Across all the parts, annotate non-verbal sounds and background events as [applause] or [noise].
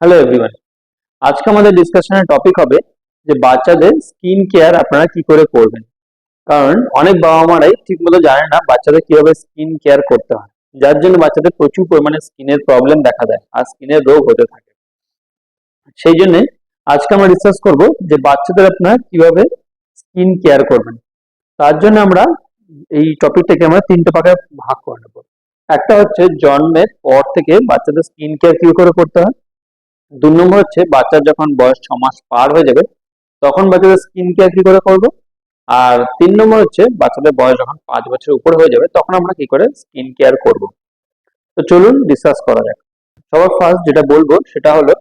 Hello everyone আজকে আমাদের ডিসকাশনের topic হবে যে বাচ্চাদের স্কিন কেয়ার আপনারা কি করে করবেন? কারণ অনেক বাবা মারাই ঠিক মতো জানে না বাচ্চাদের কীভাবে স্কিন কেয়ার করতে হয়। যার জন্য বাচ্চাদের প্রচুর পরিমাণে স্কিনের প্রবলেম দেখা দেয় আর স্কিনের রোগ হতে থাকে। সেই জন্য আজকে আমরা ডিসকাস করব যে বাচ্চাদের আপনারা কীভাবে স্কিন কেয়ার করবেন। তার জন্য আমরা এই টপিকটাকে আমরা তিনটে ভাগে ভাগ করে নেব। একটা হচ্ছে জন্মের পর থেকে বাচ্চাদের স্কিন কেয়ার কি করে করতে হয়? দু নম্বর হচ্ছে বাচ্চার যখন বয়স ছ মাস পার হয়ে যাবে, তখন বাচ্চাদের স্কিন কেয়ার কি করে করব? আর তিন নম্বর হচ্ছে বাচ্চাদের বয়স যখন পাঁচ বছর উপর হয়ে যাবে, তখন আমরা কি করে স্কিন কেয়ার করব? তো চলুন ডিসকাস করা যাক। সবার ফার্স্ট যেটা বলব, সেটা হলো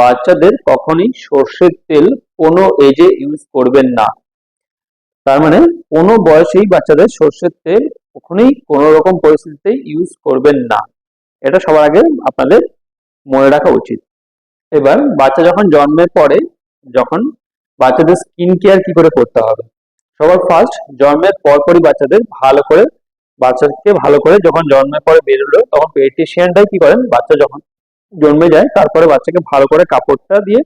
বাচ্চাদের কখনই সর্ষের তেল কোনো এজে ইউজ করবেন না। তার মানে কোনো বয়সেই বাচ্চাদের সর্ষের তেল কখনোই কোনো রকম পরিস্থিতিতে ইউজ করবেন না। এটা সবার আগে আপনাদের মনে রাখা উচিত। এবার বাচ্চা যখন জন্মের পরে, যখন বাচ্চাদের স্কিন কেয়ার কি করে করতে হবে? সবার ফার্স্ট জন্মের পরপরই বাচ্চাদের ভালো করে, বাচ্চাকে ভালো করে যখন জন্মের পরে বেরোলো, তখন পেডিয়াট্রিশিয়ানটাই কি করেন? বাচ্চা যখন জন্মে যায়, তারপরে বাচ্চাকে ভালো করে কাপড়টা দিয়ে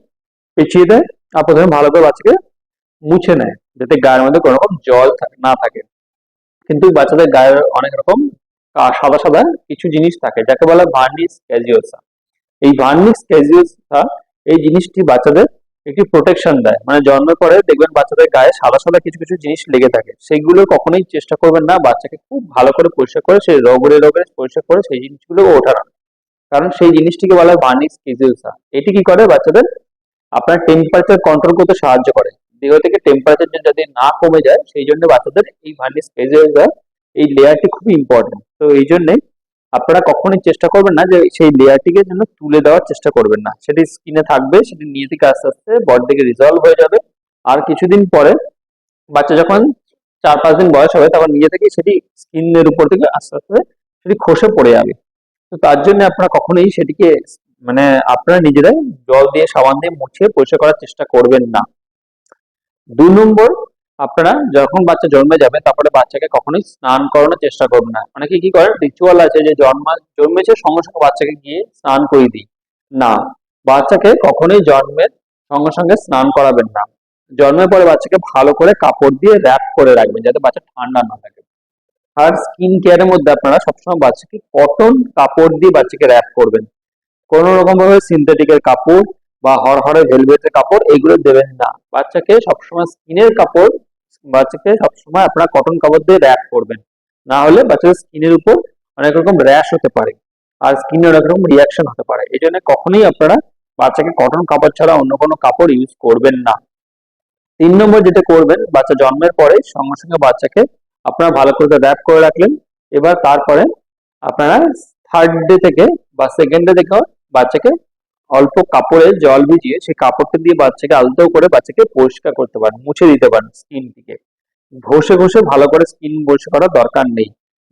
পেঁচিয়ে দেয়, আর প্রথমে ভালো করে বাচ্চাকে মুছে নেয়, যাতে গায়ের মধ্যে কোনো রকম জল না থাকে। কিন্তু বাচ্চাদের গায়ের অনেক রকম সাদা সাদা কিছু জিনিস থাকে, যাকে বলা ভার্নিস ক্যাজিওসা এই ভার্নিক্স ক্যাজিওসা এই জিনিসটি বাচ্চাদের একটি প্রোটেকশন দেয়। মানে জন্মের পরে দেখবেন বাচ্চাদের গায়ে সাদা সাদা কিছু কিছু জিনিস লেগে থাকে। সেগুলো কখনোই চেষ্টা করবেন না, বাচ্চাকে খুব ভালো করে পরিষ্কার করে, সেই রগড়ে রগড়ে পরিষ্কার করে সেই জিনিসগুলো ওঠানো কারণ সেই জিনিসটিকে বলা হয় ভার্নিক্স ক্যাজিওসা এটি কি করে? বাচ্চাদের আপনার টেম্পারেচার কন্ট্রোল করতে সাহায্য করে। দেহ থেকে টেম্পারেচার যদি না কমে যায়, সেই জন্য বাচ্চাদের এই ভার্নিক্স ক্যাজিওসা এই লেয়ারটি খুব ইম্পর্টেন্ট তো এই জন্যে আপনারা কখনোই চেষ্টা করবেন না যে সেই লেয়ারটিকে যেন তুলে দেওয়ার চেষ্টা করবেন না। সেটি স্কিনে থাকবে, সেটি নিজে থেকে আস্তে আস্তে বডি থেকে রিজলভ হয়ে যাবে। আর কিছুদিন পরে বাচ্চা যখন চার পাঁচ দিন বয়স হবে, তখন নিজে থেকেই সেটি স্কিনের উপর থেকে আস্তে আস্তে সেটি খসে পড়ে যাবে। তো তার জন্য আপনারা কখনোই সেটিকে মানে আপনারা নিজেরাই জল দিয়ে, সাবান দিয়ে মুছে পরিষ্কার করার চেষ্টা করবেন না। দু নম্বর আপনারা যখন বাচ্চা জন্মে যাবে, তারপরে বাচ্চাকে কখনোই স্নান করানোর চেষ্টা করবেন না। অনেকে কি করে? রিচুয়াল আছে যে জন্মা, জন্মেছে সঙ্গে সঙ্গে বাচ্চাকে গিয়ে স্নান করিয়ে দিই। না, বাচ্চাকে কখনোই জন্মের সঙ্গে সঙ্গে স্নান করাবেন না। জন্মের পরে বাচ্চাকে ভালো করে কাপড় দিয়ে র্যাপ করে রাখবেন, যাতে বাচ্চা ঠান্ডা না থাকে। আর স্কিন কেয়ারের মধ্যে আপনারা সবসময় বাচ্চাকে কটন কাপড় দিয়ে বাচ্চাকে র্যাপ করবেন। কোনো রকম ভাবে সিনথেটিকের কাপড় বা হরহরে ভেলভেটের কাপড় এগুলো দেবেন না। বাচ্চাকে সবসময় স্কিনের কাপড় বাচ্চাকে সবসময় আপনারা কটন কাপড় দিয়ে র্যাপ করবেন। না হলে বাচ্চাদের স্কিনের উপর অনেক রকম র্যাশ হতে পারে আর স্কিনে অনেক রকম রিয়াকশন হতে পারে। এই জন্য কখনোই আপনারা বাচ্চাকে কটন কাপড় ছাড়া অন্য কোনো কাপড় ইউজ করবেন না। তিন নম্বর যেটা করবেন, বাচ্চা জন্মের পরে সঙ্গে সঙ্গে বাচ্চাকে আপনারা ভালো করে র্যাপ করে রাখলেন। এবার তারপরে আপনারা থার্ড ডে থেকে বা সেকেন্ড ডে থেকে বাচ্চাকে অল্প কাপড়ে জল ভিজিয়ে সেই কাপড়টা দিয়ে বাচ্চাকে আলতো করে বাচ্চাকে পরিষ্কার করতে পারেন, মুছে দিতে পারেন স্কিনটিকে। ঘষে ঘষে ভালো করে স্কিন পরিষ্কার করার দরকার নেই।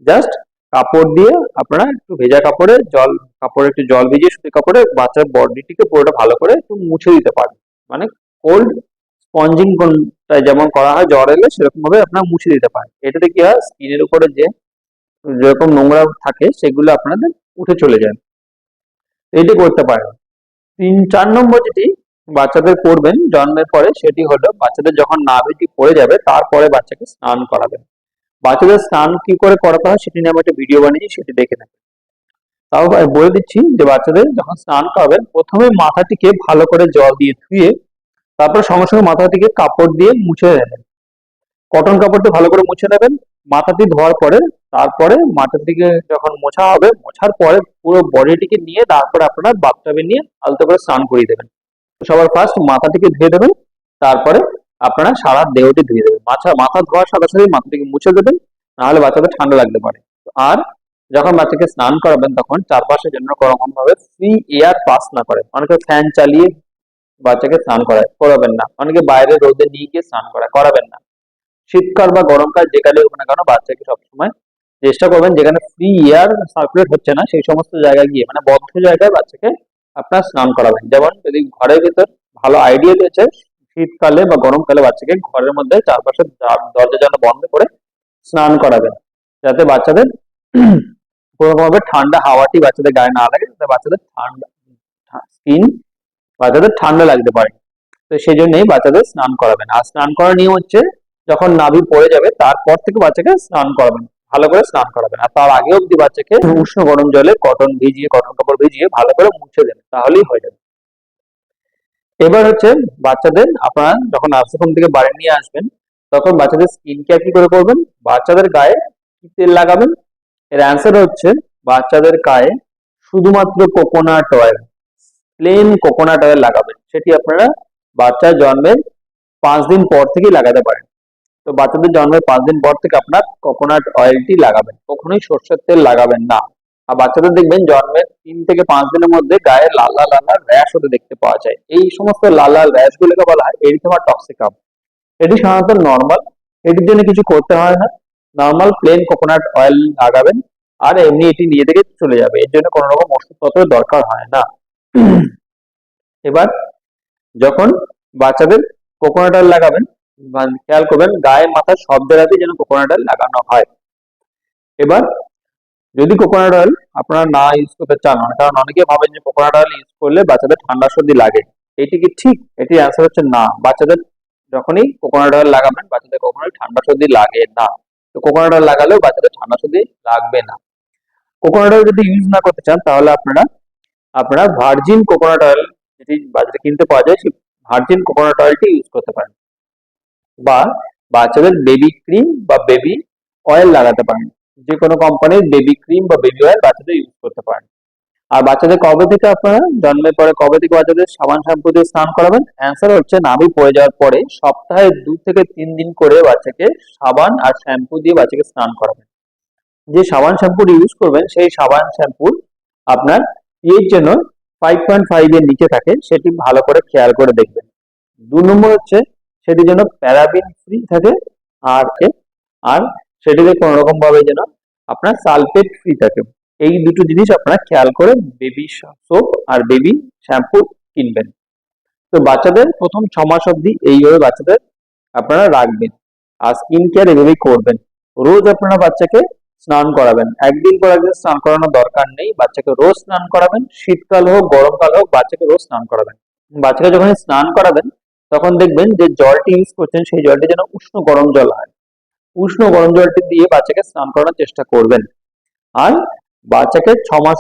জাস্ট কাপড় দিয়ে আপনারা একটু ভেজা কাপড়ে জল, কাপড়ে একটু জল ভিজিয়ে সুতি কাপড়ে বাচ্চার বডিটিকে পুরোটা ভালো করে একটু মুছে দিতে পারেন। মানে কোল্ড স্পঞ্জিং যেমন করা হয় জ্বর এলে সেরকম ভাবে আপনারা মুছে দিতে পারেন। এটাতে কি হয়? স্কিনের উপরে যে, যেরকম নোংরা থাকে সেগুলো আপনাদের উঠে চলে যায়। এটি করতে পারেন। তিন, চার নম্বর যেটি বাচ্চাদের করবেন জন্মের পরে সেটি হলো বাচ্চাদের যখন নাভিটি পড়ে যাবে, তারপরে বাচ্চাকে স্নান করাবেন। বাচ্চাদের স্নান কি করে করাতে হয় সেটি নিয়ে আমি একটা ভিডিও বানিয়েছি, সেটি দেখে নেবেন। তাও বলে দিচ্ছি যে বাচ্চাদের যখন স্নান করাবেন, প্রথমে মাথাটিকে ভালো করে জল দিয়ে ধুয়ে, তারপর সঙ্গে সঙ্গে মাথাটিকে কাপড় দিয়ে মুছে নেবেন। কটন কাপড় ভালো করে মুছে নেবেন মাথাটি ধোয়ার পরে, তারপরে মাথাটিকে যখন মোছা হবে, মোছার পরে পুরো বডিটিকে নিয়ে তারপরে আপনারা বাথটাবে নিয়ে আলতো করে স্নান করিয়ে দেবেন। সবার ফার্স্ট মাথাটিকে ধুয়ে দেবেন, তারপরে আপনারা সারা দেহটি ধুয়ে দেবেন। মাথা মাথা ধোয়ার সাথে সাথে মাথাটিকে মুছে দেবেন, নাহলে বাচ্চাদের ঠান্ডা লাগতে পারে। আর যখন বাচ্চাকে স্নান করাবেন তখন চারপাশে যেন কোনোরকম ভাবে ফ্রি এয়ার পাস না করে। অনেকে ফ্যান চালিয়ে বাচ্চাকে স্নান করায়, করাবেন না। অনেকে বাইরে রোদে নিয়ে গিয়ে স্নান করায়, করাবেন না। শীতকাল বা গরমকাল যে কালে হোক না কেন বাচ্চাকে সবসময় চেষ্টা করবেন, যেখানে ফ্রি এয়ার সার্কুলেট হচ্ছে না, সেই সমস্ত জায়গায় গিয়ে মানে বদ্ধ জায়গায় বাচ্চাকে আপনার স্নান করাবেন। যেমন যদি ঘরের ভিতর ভালো আইডিয়া রয়েছে শীতকালে বা গরমকালে বাচ্চাকে ঘরের মধ্যে চারপাশে দর- দরজা যেন বন্ধ করে স্নান করাবেন, যাতে বাচ্চাদের [clears throat] কোনোভাবে ঠান্ডা হাওয়াটি বাচ্চাদের গায়ে না লাগে, যাতে বাচ্চাদের ঠান্ডা স্কিন বাচ্চাদের ঠান্ডা লাগতে পারে। তো সেই জন্যই বাচ্চাদের স্নান করাবেন। আর স্নান করার নিয়ম হচ্ছে যখন নাভি পড়ে যাবে, তারপর থেকে বাচ্চাকে স্নান করাবেন। ভালো করে স্নান করাবেন। আর তার আগে অব্দি বাচ্চাকে উষ্ণ গরম জলে কটন ভিজিয়ে, কটন কাপড় ভিজিয়ে ভালো করে মুছে দেন তাহলেই হয়ে যাবে। এবার হচ্ছে বাচ্চাদের, আপনারা যখন নার্সিংহোম থেকে বাড়ি নিয়ে আসবেন, তখন বাচ্চাদের স্কিন কেয়ার কি করে করবেন? বাচ্চাদের গায়ে কি তেল লাগাবেন? এর অ্যান্সার হচ্ছে বাচ্চাদের গায়ে শুধুমাত্র coconut oil plain coconut oil লাগাবেন। সেটি আপনারা বাচ্চার জন্মের পাঁচ দিন পর থেকেই লাগাতে পারেন। তো বাচ্চাদের জন্মের পাঁচ দিন পর থেকে আপনার কোকোনাট অয়েলটি লাগাবেন। কখনোই সর্ষের তেল লাগাবেন না। আর বাচ্চাদের দেখবেন জন্মের তিন থেকে পাঁচ দিনের মধ্যে গায়ে লাল লাল লাল র্যাশ হতে দেখতে পাওয়া যায়। এই সমস্ত লাল লাল র্যাশ গুলোকে বলা হয় এরিথেমা টক্সিকাম এটি সাধারণত নর্মাল এটির জন্য কিছু করতে হয় না। নর্মাল প্লেন কোকোনাট অয়েল লাগাবেন আর এমনি এটি নিজে থেকে চলে যাবে। এর জন্য কোনো রকম ওষুধপত্রের দরকার হয় না। এবার যখন বাচ্চাদের কোকোনাট অয়েল লাগাবেন খেয়াল করবেন, গায়ে মাথার সব জায়গাতেই যেন কোকোনাট অয়েল লাগানো হয়। এবার, যদি কোকোনাট অয়েল আপনারা না ইউজ করতে চান, কারণ অনেকে ভাবেন যে কোকোনাট অয়েল ইউজ করলে বাচ্চাদের ঠান্ডা সর্দি লাগে। এটি কি ঠিক? এটির অ্যান্সার হচ্ছে না। বাচ্চাদের যখনই কোকোনাট অয়েল লাগাবেন, বাচ্চাদের কখনোই ঠান্ডা সর্দি লাগে না। তো কোকোনাট অয়েল লাগালেও বাচ্চাদের ঠান্ডা সর্দি লাগবে না। কোকোনাট অয়েল যদি ইউজ না করতে চান, তাহলে আপনারা আপনারা ভার্জিন কোকোনাট অয়েল যেটি বাজারে কিনতে পাওয়া যায়, সেই ভার্জিন কোকোনাট অয়েলটি ইউজ করতে পারেন। বা বাচ্চাদের বেবি ক্রিম বা বেবি অয়েল লাগাতে পারেন। যে কোনো কোম্পানির বেবি ক্রিম বা বেবি অয়েল বাচ্চাদের ইউজ করতে পারেন। আর বাচ্চাদের কবে থেকে আপনারা জন্মের পরে, কবে থেকে বাচ্চাদের সাবান শ্যাম্পু দিয়ে স্নান করাবেন? অ্যান্সার হচ্ছে নাভি পড়ে যাওয়ার পরে সপ্তাহে দু থেকে তিন দিন করে বাচ্চাকে সাবান আর শ্যাম্পু দিয়ে বাচ্চাকে স্নান করাবেন। যে সাবান শ্যাম্পুর ইউজ করবেন, সেই সাবান শ্যাম্পুর আপনার এর জন্য ফাইভ পয়েন্ট ফাইভ এর নিচে থাকে, সেটি ভালো করে খেয়াল করে দেখবেন। দু নম্বর হচ্ছে সেটি যেন প্যারাবিন ফ্রি থাকে, আর এ- আর সেটিতে কোনো রকম ভাবে যেন আপনার সালফেট ফ্রি থাকে। এই দুটো জিনিস আপনারা খেয়াল করে বেবি সোপ আর বেবি শ্যাম্পু কিনবেন। তো বাচ্চাদের প্রথম ছ মাস অবধি এইভাবে বাচ্চাদের আপনারা রাখবেন, আর স্কিন কেয়ার এভাবেই করবেন। রোজ আপনারা বাচ্চাকে স্নান করাবেন। একদিন পর একদিন স্নান করানোর দরকার নেই। বাচ্চাকে রোজ স্নান করাবেন, শীতকাল হোক, গরমকাল হোক, বাচ্চাকে রোজ স্নান করাবেন। বাচ্চাকে যখন স্নান করাবেন তখন দেখবেন যে জলটি ইউজ করছেন, সেই জলটি যেন উষ্ণ গরম জল হয়। উষ্ণ গরম জলটি দিয়ে বাচ্চাকে স্নান করানোর চেষ্টা করবেন। আর বাচ্চাকে ছ মাস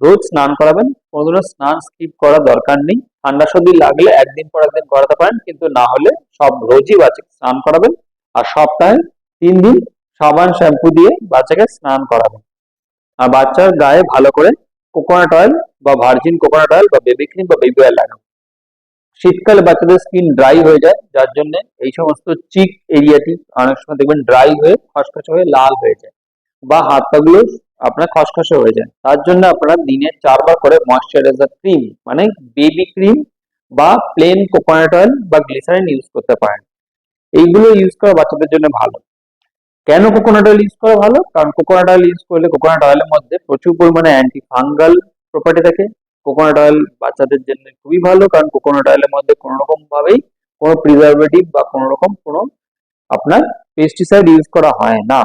রোজ স্নান করাবেন। কোনোদিনও স্নান স্কিপ করার দরকার নেই। ঠান্ডা সর্দি লাগলে একদিন পর একদিন করাতে পারেন, কিন্তু না হলে সব রোজই বাচ্চাকে স্নান করাবেন আর সপ্তাহে তিন দিন সাবান, শ্যাম্পু দিয়ে বাচ্চাকে স্নান করাবেন। আর বাচ্চার গায়ে ভালো করে কোকোনাট অয়েল বা ভার্জিন কোকোনাট অয়েল বা বেবি ক্রিম বা বেবি অয়েল লাগান শীতকালে বাচ্চাদের স্কিন ড্রাই হয়ে যায়, যার জন্য এই সমস্ত চিক এরিয়াটি অনেক সময় দেখবেন ড্রাই হয়ে, খসখসে হয়ে লাল হয়ে যায় বা হাত পাগুলো আপনার খসখসে হয়ে যায়। তার জন্য আপনারা দিনে চারবার করে ময়শ্চারাইজার ক্রিম মানে বেবি ক্রিম বা প্লেন কোকোনাট অয়েল বা গ্লিসারিন ইউজ করতে পারেন। এইগুলো ইউজ করা বাচ্চাদের জন্য ভালো। কেন কোকোনাট অয়েল ইউজ করা ভালো? কারণ কোকোনাট অয়েল ইউজ করলে কোকোনাট অয়েলের মধ্যে প্রচুর পরিমাণে অ্যান্টি ফাঙ্গাল প্রপার্টি থাকে। কোকোনাট অয়েল বাচ্চাদের জন্য খুবই ভালো, কারণ কোকোনাট অয়েলের মধ্যে কোনো রকম ভাবেই কোনো প্রিজারভেটিভ বা কোনো রকম কোনো আপনার পেস্টিসাইড ইউজ করা হয় না।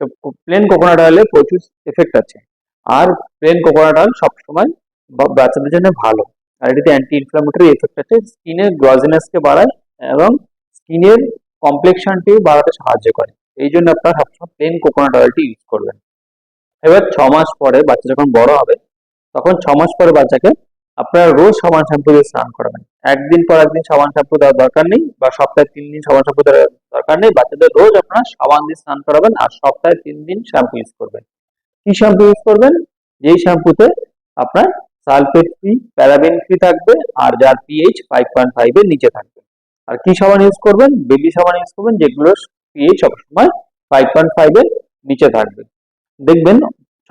তো প্লেন কোকোনাট অয়েলে প্রচুর এফেক্ট আছে। আর প্লেন কোকোনাট অয়েল সবসময় বাচ্চাদের জন্য ভালো। আর এটিতে অ্যান্টি ইনফ্লামেটরি এফেক্ট আছে স্কিনের গ্লজিনেসকে বাড়ায় এবং স্কিনের কমপ্লেকশনটি বাড়াতে সাহায্য করে। এই জন্য আপনারা সবসময় প্লেন কোকোনাট অয়েলটি ইউজ করবেন। এবার ছ মাস পরে বাচ্চা যখন বড় হবে তখন ছ মাস পরে বাচ্চাকে আপনারা রোজ সাবান শ্যাম্পু দিয়ে স্নান করাবেন। একদিন পর একদিন সাবান শ্যাম্পু দেওয়ার দরকার নেই বা সপ্তাহে তিন দিন সাবান শ্যাম্পু দেওয়ার দরকার নেই। বাচ্চাদের রোজ আপনারা সাবান দিয়ে স্নান করাবেন আর সপ্তাহে তিন দিন শ্যাম্পু ইউজ করবেন। কি শ্যাম্পু ইউজ করবেন? যেই শ্যাম্পুতে আপনার সালফেট ফ্রি, প্যারাবেন ফ্রি থাকবে আর যার পিএইচ ফাইভ পয়েন্ট ফাইভ এর নিচে থাকবে। আর কি সাবান ইউজ করবেন? বেবি সাবান ইউজ করবেন যেগুলোর পিএইচ সবসময় ফাইভ পয়েন্ট ফাইভ এর নিচে থাকবে। দেখবেন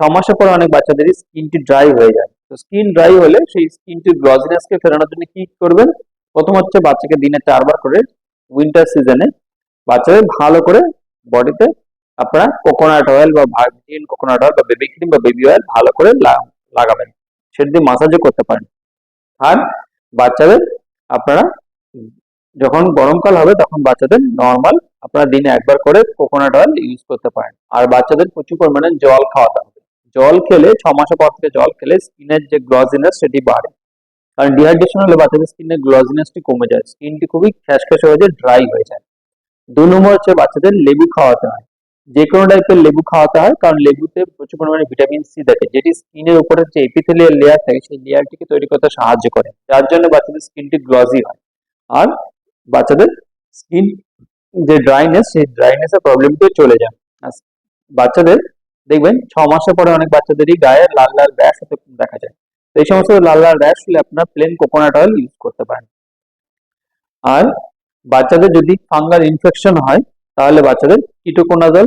ছ মাসের পর অনেক বাচ্চাদেরই স্কিনটি ড্রাই হয়ে যায়। তো স্কিন ড্রাই হলে সেই স্কিনটির গ্লজিনেসকে ফেরানোর জন্য কি করবেন? প্রথম হচ্ছে বাচ্চাকে দিনে চারবার করে উইন্টার সিজনে বাচ্চাদের ভালো করে বডিতে আপনারা কোকোনাট অয়েল বা ভার্জিন কোকোনাট অয়েল বা বেবি ক্রিম বা বেবি অয়েল ভালো করে লাগাবেন। সেটা দিয়ে মাসাজও করতে পারেন। আর বাচ্চাদের আপনারা যখন গরমকাল হবে তখন বাচ্চাদের নর্মাল আপনারা দিনে একবার করে কোকোনাট অয়েল ইউজ করতে পারেন। আর বাচ্চাদের প্রচুর পরিমাণে জল খাওয়াতে হবে। জল খেলে, ছ মাসের পর থেকে জল খেলে স্কিনের যে গ্লজিনেস সেটি বাড়ে। কারণ ডিহাইড্রেশন হলে বাচ্চাদের স্কিনের গ্লজিনেসটি কমে যায়, স্কিনটি খুবই খ্যাসখ্যাস হয়ে যায়, ড্রাই হয়ে যায়। দু নম্বর হচ্ছে বাচ্চাদের লেবু খাওয়াতে হয়। যে কোনো টাইপের লেবু খাওয়াতে হয়, কারণ লেবুতে প্রচুর পরিমাণে ভিটামিন সি থাকে, যেটি স্কিনের উপরে যে এপিথেলিয়াল লেয়ার থাকে, সেই লেয়ারটিকে তৈরি করতে সাহায্য করে। যার জন্য বাচ্চাদের স্কিনটি গ্লজি হয়। আর বাচ্চাদের স্কিন যে ড্রাইনেস সেই ড্রাইনেসের প্রবলেমটিও চলে যায়। বাচ্চাদের দেখবেন, ছ মাসের পরে অনেক বাচ্চাদেরই গায়ে লাল লাল র্যাশ হতে দেখা যায়। তো এই সমস্ত লাল লাল র্যাশ হলে আপনার প্লেন কোকোনাট অয়েল ইউজ করতে পারেন। আর বাচ্চাদের যদি ফাঙ্গাল ইনফেকশন হয়, তাহলে বাচ্চাদের কিটোকোনাজল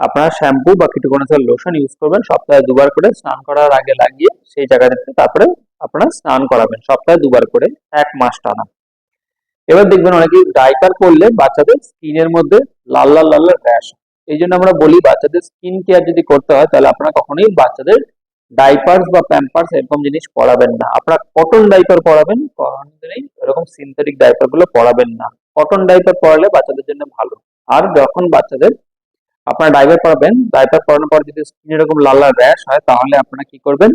আপনারা শ্যাম্পু বা কিটোকোনাজল লোশন ইউজ করবেন। সপ্তাহে দুবার করে স্নান করার আগে লাগিয়ে সেই জায়গাটাতে তারপরে আপনারা স্নান করাবেন। সপ্তাহে দুবার করে, এক মাস টানা। এবার দেখবেন অনেকে ডাইপার করলে বাচ্চাদের স্কিনের মধ্যে লাল লাল লাল র্যাশ এই জন্য আমরা বলি বাচ্চাদের স্কিন কেয়ার যদি করতে হয়, তাহলে আপনারা কখনোই বাচ্চাদের ডাইপার্স বা প্যাম্পার্স এরকম জিনিস পরাবেন না। আপনারা কটন ডাইপার পরাবেন কখনোই এরকম সিনথেটিক ডাইপারগুলো পরাবেন না। কটন ডাইপার পরালে বাচ্চাদের জন্য ভালো। আর যখন বাচ্চাদের আপনারা ডাইপার পরাবেন ডাইপার পরানোর পর যদি স্কিন এরকম লাল লাল র্যাশ হয়, তাহলে আপনারা কি করবেন?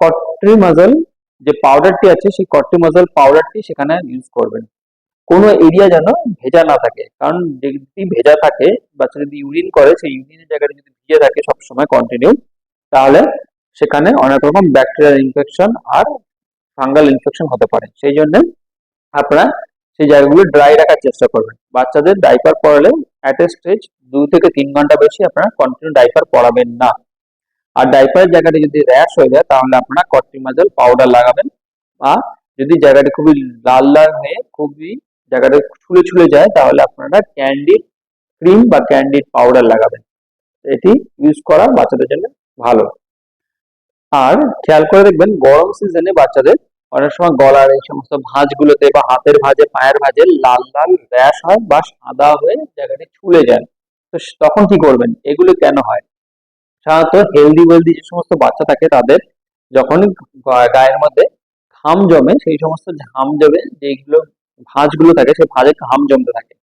কট্রিমাজল যে পাউডারটি আছে, সেই কট্রিমাজল পাউডারটি সেখানে ইউজ করবেন। কোনো এরিয়া যেন ভেজা না থাকে। কারণ যদি ভেজা থাকে বাচ্চা যদি ইউরিন করে, সেই ইউরিনের জায়গাটা যদি ভিজে থাকে সবসময় কন্টিনিউ তাহলে সেখানে অনেক রকম ব্যাকটেরিয়াল ইনফেকশন আর ফাঙ্গাল ইনফেকশন হতে পারে। সেই জন্য আপনারা সেই জায়গাগুলো ড্রাই রাখার চেষ্টা করবেন। বাচ্চাদের ডাইপার পরালে অ্যাট এ স্টেজ দু থেকে তিন ঘণ্টা বেশি আপনারা কন্টিনিউ ডাইপার পরাবেন না। আর ডাইপারের জায়গাটা যদি র্যাশ হয়ে যায়, তাহলে আপনারা কট্রিমাজল পাউডার লাগাবেন। বা যদি জায়গাটা খুবই লাল লাল হয়ে খুবই জায়গাটা ছুলে ছুলে যায়, তাহলে আপনারা ক্যান্ডিড ক্রিম বা ক্যান্ডিড পাউডার লাগাবেন। এটি ইউজ করা বাচ্চাদের জন্য ভালো। আর খেয়াল করে দেখবেন, গরম সিজনে বাচ্চাদের অনেক সময় গলার এই সমস্ত ভাঁজগুলোতে বা হাতের ভাঁজে, পায়ের ভাঁজে লাল লাল র্যাশ হয় বা সাদা হয়ে জায়গাটি ছুলে যায়। তো তখন কি করবেন? এগুলো কেন হয়? সাধারণত হেলদি ওয়েলদি যে সমস্ত বাচ্চা থাকে, তাদের যখনই গা- গায়ের মধ্যে ঘাম জমে, সেই সমস্ত ঘাম জমে যেগুলো ভাঁজগুলো থাকে, সেই ভাঁজে ঘাম জমতে থাকে।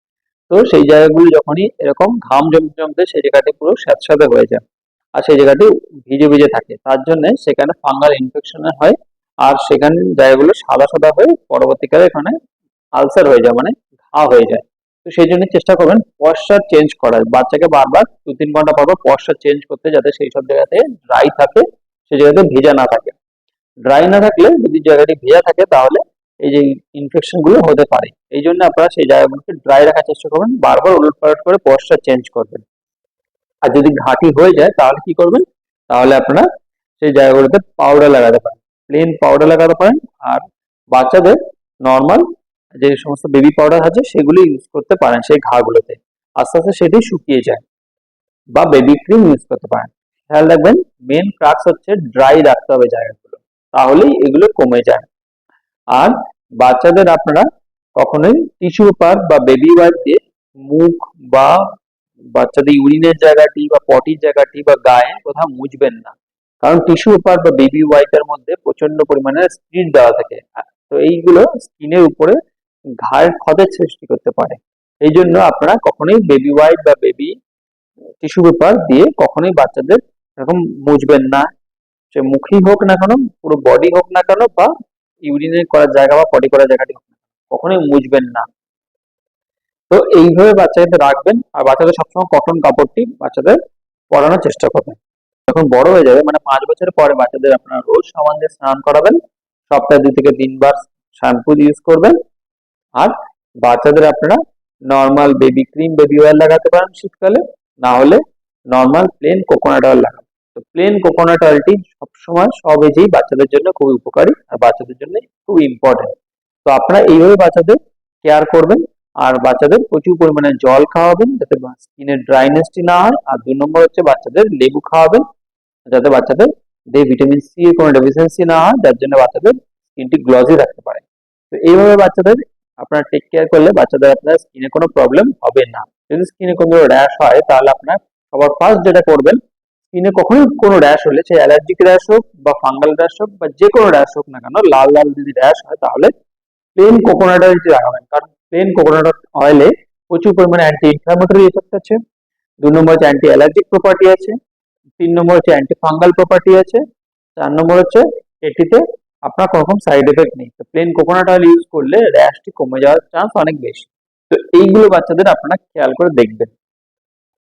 তো সেই জায়গাগুলো যখনই এরকম ঘাম জমতে জমতে সেই জায়গাটি পুরো স্যাঁতস্যাঁতে হয়ে যায় আর সেই জায়গাটি ভিজে ভিজে থাকে। তার জন্য সেখানে ফাঙ্গাল ইনফেকশন হয় আর সেখানে জায়গাগুলো সাদা সাদা হয়ে পরবর্তীকালে এখানে আলসার হয়ে যায় মানে ঘা হয়ে যায়। তো সেই জন্য চেষ্টা করবেন পশ্চার চেঞ্জ করার। বাচ্চাকে বারবার দু তিন ঘণ্টা পর পশ্চার চেঞ্জ করতে যাতে সেই সব জায়গাতে ড্রাই থাকে, সেই জায়গাতে ভেজা না থাকে। ড্রাই না থাকলে যদি জায়গাটি ভেজা থাকে তাহলে এই যে ইনফেকশনগুলো হতে পারে। এই জন্য আপনারা সেই জায়গাগুলোকে ড্রাই রাখার চেষ্টা করবেন, বারবার উলট পালট করে পশ্চার চেঞ্জ করবেন। আর যদি ঘাঁটি হয়ে যায়, তাহলে কি করবেন? তাহলে আপনারা সেই জায়গাগুলোতে পাউডার লাগাতে পারেন। প্লেন পাউডার লাগাতে পারেন। আর বাচ্চাদের নর্মাল যে সমস্ত বেবি পাউডার আছে, সেগুলো ইউজ করতে পারেন সেই ঘাগুলোতে। আস্তে আস্তে সেটি শুকিয়ে যায় বা বেবি ক্রিম ইউজ করতে পারেন। খেয়াল রাখবেন মেন ক্রাক্স হচ্ছে ড্রাই রাখতে হবে জায়গাগুলো। তাহলেই এগুলো কমে যায়। আর বাচ্চাদের আপনারা কখনোই টিস্যু পেপার বা বেবি ওয়াইপ দিয়ে মুখ বা বাচ্চাদের ইউরিনের জায়গাটি বা পটির জায়গাটি বা গায়ে কোথাও মুছবেন না। কারণ টিস্যু পেপার বা বেবি ওয়াইপের মধ্যে প্রচণ্ড পরিমাণে স্পিড দেওয়া থাকে। তো এইগুলো স্কিনের উপরে ঘায়ের ক্ষতের সৃষ্টি করতে পারে। এই জন্য আপনারা কখনোই বেবি ওয়াইপ বা বেবি টিস্যু পেপার দিয়ে কখনোই বাচ্চাদের এরকম মুছবেন না। সে মুখই হোক না কেন, পুরো বডি হোক না কেন বা ইউরিনের করার জায়গা বা পটি করার জায়গাটি কখনোই মুছবেন না। তো এইভাবে বাচ্চাদের রাখবেন আর বাচ্চাদের সবসময় কটন কাপড়টি বাচ্চাদের পরানোর চেষ্টা করবেন। যখন বড় হয়ে যাবে মানে পাঁচ বছর পরে বাচ্চাদের আপনারা রোজ সাবান দিয়ে স্নান করাবেন। সপ্তাহে দুই থেকে তিনবার শ্যাম্পু ইউজ করবেন। আর বাচ্চাদের আপনারা normal baby cream baby oil লাগাতে পারেন শীতকালে। না হলে নর্মাল প্লেন কোকোনাট অয়েল লাগাবেন। তো প্লেন কোকোনাট অয়েলটি সবসময় সব এজেই বাচ্চাদের জন্য খুবই উপকারী আর বাচ্চাদের জন্য খুব ইম্পর্টেন্ট তো আপনারা এইভাবে বাচ্চাদের কেয়ার করবেন আর বাচ্চাদের প্রচুর পরিমাণে জল খাওয়াবেন যাতে স্কিনের ড্রাইনেসটি না হয়। আর দুই নম্বর হচ্ছে বাচ্চাদের লেবু খাওয়াবেন যাতে বাচ্চাদের ডে ভিটামিন সি এর কোনো ডেফিসিয়েন্সি না হয়, যার জন্য বাচ্চাদের স্কিনটি গ্লজি রাখতে পারে। তো এইভাবে বাচ্চাদের আপনারা টেক কেয়ার করলে বাচ্চাদের আপনার স্কিনে কোনো প্রবলেম হবে না। যদি স্কিনে কোনো র্যাশ হয়, তাহলে আপনার সবার ফার্স্ট যেটা করবেন স্কিনে কখনোই কোনো র্যাশ হলে, সে অ্যালার্জিক র্যাশ হোক বা ফাঙ্গাল র্যাশ হোক বা যে কোনো র্যাশ হোক না কেন, লাল লাল যদি র্যাশ হয় তাহলে প্লেন কোকোনাট অয়েলটি লাগাবেন। কারণ প্লেন কোকোনাট অয়েলে প্রচুর পরিমাণে অ্যান্টি ইনফ্লামেটরি এফেক্ট আছে। দু নম্বর হচ্ছে অ্যান্টি অ্যালার্জিক প্রপার্টি আছে। তিন নম্বর হচ্ছে অ্যান্টি ফাঙ্গাল প্রপার্টি আছে। চার নম্বর হচ্ছে এটিতে আপনার কোনো রকম সাইড এফেক্ট নেই। তো প্লেন কোকোনাট অয়েল ইউজ করলে র্যাশটি কমে যাওয়ার চান্স অনেক বেশি। তো এইগুলো বাচ্চাদের আপনারা খেয়াল করে দেখবেন।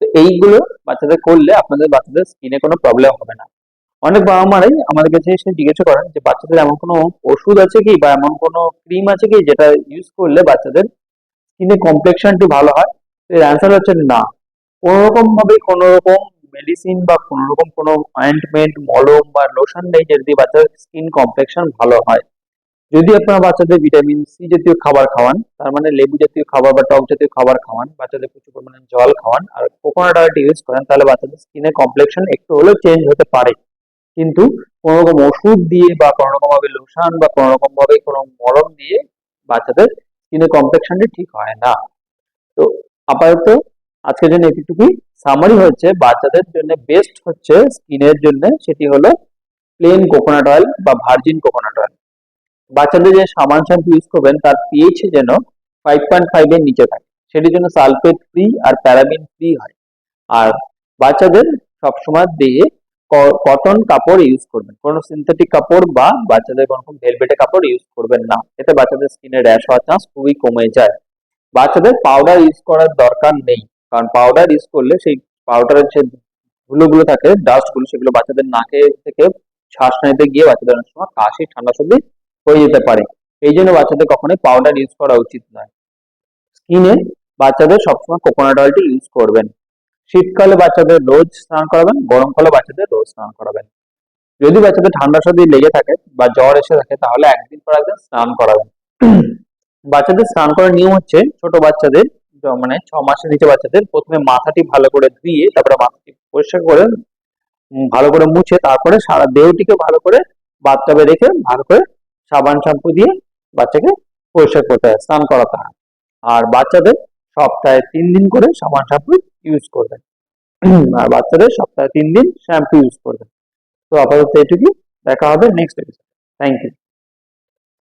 তো এইগুলো বাচ্চাদের করলে আপনাদের বাচ্চাদের স্কিনে কোনো প্রবলেম হবে না। অনেক বাবা মারাই আমাদের কাছে এসে জিজ্ঞাসা করেন যে, বাচ্চাদের এমন কোনো ওষুধ আছে কি বা এমন কোনো ক্রিম আছে কি যেটা ইউজ করলে বাচ্চাদের স্কিনে কমপ্লেকশনটি ভালো হয়? এর অ্যান্সার হচ্ছে না। কোনো রকম ভাবে কোনো রকম মেডিসিন বা কোনো রকম কোনো অয়েন্টমেন্ট মলম বা লোশন নেই যেটা দিয়ে বাচ্চাদের স্কিন কমপ্লেকশন ভালো হয়। যদি আপনারা বাচ্চাদের ভিটামিন সি জাতীয় খাবার খাওয়ান, তার মানে লেবু জাতীয় খাবার বা টক জাতীয় খাবার খাওয়ান, বাচ্চাদের প্রচুর পরিমাণে জল খাওয়ান, আর কোকোনাট অয়েলটি ইউজ করেন, তাহলে বাচ্চাদের স্কিনের কমপ্লেকশন একটু হলেও চেঞ্জ হতে পারে। কিন্তু কোনো রকম ওষুধ দিয়ে বা কোনো রকম ভাবে লোশন বা কোনো রকম ভাবে কোনো মলম দিয়ে বাচ্চাদের স্কিনের কমপ্লেকশনটি ঠিক হয় না। তো আপাতত আজকের জন্য এটুকুই। সামারি হচ্ছে, বাচ্চাদের জন্য বেস্ট হচ্ছে স্কিনের জন্য, সেটি হলো প্লেন কোকোনাট অয়েল বা ভার্জিন কোকোনাট অয়েল বাচ্চাদের যে সাবান শ্যাম্পু ইউজ করবেন, তার পিএইচ যেন ফাইভ পয়েন্ট ফাইভ এর নিচে থাকে। সেটির জন্য সালফেট ফ্রি আর প্যারাবিন ফ্রি হয়। আর বাচ্চাদের সবসময় দিয়ে কটন কাপড় ইউজ করবেন। কোনো সিনথেটিক কাপড় বা বাচ্চাদের কোনো ভেলভেটে কাপড় ইউজ করবেন না। এতে বাচ্চাদের স্কিনে র্যাশ হওয়ার চান্স খুবই কমে যায়। বাচ্চাদের পাউডার ইউজ করার দরকার নেই। কারণ পাউডার ইউজ করলে সেই পাউডারের যে ধুলোগুলো থাকে ডাস্টগুলো সেগুলো বাচ্চাদের নাকে থেকে শ্বাস নিতে গিয়ে বাচ্চাদের অনেক সময় কাশি, ঠান্ডা সর্দি হয়ে যেতে পারে। এই জন্য বাচ্চাদের কখনোই পাউডার ইউজ করা উচিত নয়। স্কিনে বাচ্চাদের সবসময় কোকোনাট অয়েলটি ইউজ করবেন। শীতকালে বাচ্চাদের রোজ স্নান করাবেন, গরমকালে বাচ্চাদের রোজ স্নান করাবেন। যদি বাচ্চাদের ঠান্ডা সর্দি লেগে থাকে বা জ্বর এসে থাকে, তাহলে একদিন পর একদিন স্নান করাবেন। বাচ্চাদের স্নান করার নিয়ম হচ্ছে ছোট বাচ্চাদের মানে ছ মাসের নিচে বাচ্চাদের প্রথমে মাথাটি ভালো করে ধুয়ে, তারপরে মাথাটি পরিষ্কার করে ভালো করে মুছে, তারপরে সারা দেহটিকে ভালো করে বাথটাবে রেখে, ভালো করে সাবান শ্যাম্পু দিয়ে বাচ্চাকে পরিষ্কার করতে হয়, স্নান করাতে হয়। আর বাচ্চাদের সপ্তাহে তিন দিন করে সাবান শ্যাম্পু ইউজ করবেন। আর বাচ্চাদের সপ্তাহে তিন দিন শ্যাম্পু ইউজ করবেন। তো আপাতত এটুকুই দেখা হবে নেক্সট এপিসোড থ্যাংক ইউ